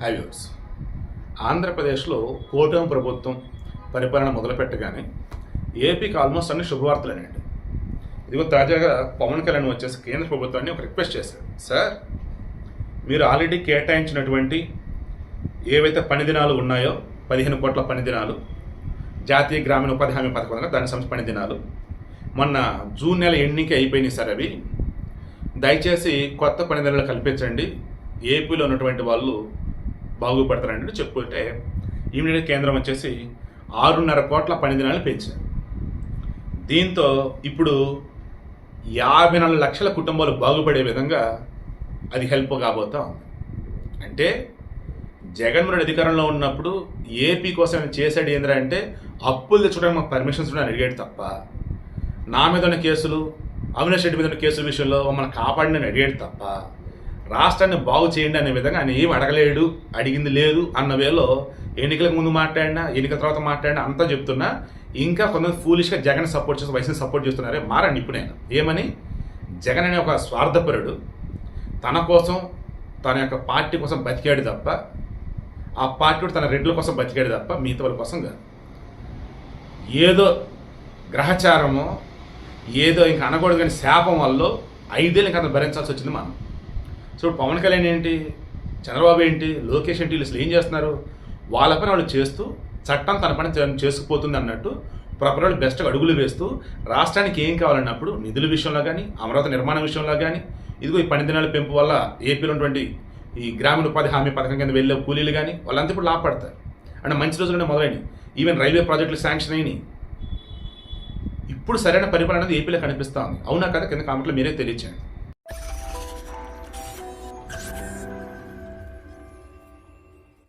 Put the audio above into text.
హ్యావ్యూర్స్ ఆంధ్రప్రదేశ్లో కూటమి ప్రభుత్వం పరిపాలన మొదలుపెట్టగానే ఏపీకి ఆల్మోస్ట్ అన్ని శుభవార్తలేనండి. ఇదిగో తాజాగా పవన్ కళ్యాణ్ వచ్చేసి కేంద్ర ప్రభుత్వాన్ని ఒక రిక్వెస్ట్ చేశారు. సార్ మీరు ఆల్రెడీ కేటాయించినటువంటి ఏవైతే పని దినాలు ఉన్నాయో పదిహేను కోట్ల పని దినాలు జాతీయ గ్రామీణ ఉపాధి హామీ పథకం దాని సంస్థ పని దినాలు మొన్న జూన్ నెల ఎండింగ్కి అయిపోయినాయి సార్ అవి. దయచేసి కొత్త పని దినాలు కల్పించండి. ఏపీలో ఉన్నటువంటి వాళ్ళు బాగుపడతారని చెప్పుకుంటే ఇమీడియట్ కేంద్రం వచ్చేసి ఆరున్నర కోట్ల పని దినాలు పెంచారు. దీంతో ఇప్పుడు యాభై నాలుగు లక్షల కుటుంబాలు బాగుపడే విధంగా అది హెల్ప్ కాబోతా ఉంది. అంటే జగన్మోహన్ అధికారంలో ఉన్నప్పుడు ఏపీ కోసం చేశాడు ఏంద్రా అంటే అప్పులు తెచ్చుకోవడానికి మాకు పర్మిషన్స్ ఉన్నాయని అడిగాడు తప్ప నా మీద ఉన్న కేసులు అవినాష్ రెడ్డి మీద ఉన్న కేసుల విషయంలో మమ్మల్ని కాపాడినని అడిగాడు తప్ప రాష్ట్రాన్ని బాగు చేయండి అనే విధంగా ఆయన ఏం అడగలేడు అడిగింది లేదు అన్న వేలో ఎన్నికలకు ముందు మాట్లాడినా ఎన్నికల తర్వాత మాట్లాడినా అంతా చెప్తున్నా ఇంకా కొంతమంది ఫూలిష్గా జగన్ సపోర్ట్ చేసి వైసీపీ సపోర్ట్ చేస్తున్నారే మారండి ఇప్పుడు నేను ఏమని? జగన్ అనే ఒక స్వార్థపరుడు. తన కోసం తన యొక్క పార్టీ కోసం బతికాడు తప్ప ఆ పార్టీ కూడా తన రెడ్ల కోసం బతికాడు తప్ప మిగతా వాళ్ళ కోసం కాదు. ఏదో గ్రహచారమో ఏదో ఇంకా అనకూడదు కానీ శాపం వల్ల ఐదేళ్ళు ఇంకా భరించాల్సి వచ్చింది మనం. సో పవన్ కళ్యాణ్ ఏంటి? చంద్రబాబు ఏంటి? లోకేష్ ఏంటి? వీళ్ళు అసలు ఏం చేస్తున్నారు? వాళ్ళ పని వాళ్ళు చేస్తూ చట్టం తన పని చేసుకుపోతుంది అన్నట్టు ప్రాపర్ వాళ్ళు బెస్ట్గా అడుగులు వేస్తూ రాష్ట్రానికి ఏం కావాలన్నప్పుడు నిధుల విషయంలో కానీ అమరావతి నిర్మాణం విషయంలో కానీ ఇదిగో ఈ పని దినాల పెంపు వల్ల ఏపీలో ఉన్నటువంటి ఈ గ్రామీణ ఉపాధి హామీ పథకం కింద వెళ్ళే కూలీలు కానీ వాళ్ళంతా ఇప్పుడు లాభపడతారు. అంటే మంచి రోజులనే మొదలైనవి ఈవెన్ రైల్వే ప్రాజెక్టులు శాంక్షన్ అయినాయి. ఇప్పుడు సరైన పరిపాలన అనేది ఏపీలో కనిపిస్తా ఉంది. అవునా కదా? కింద కామెంట్లో మీరే తెలియచేయండి.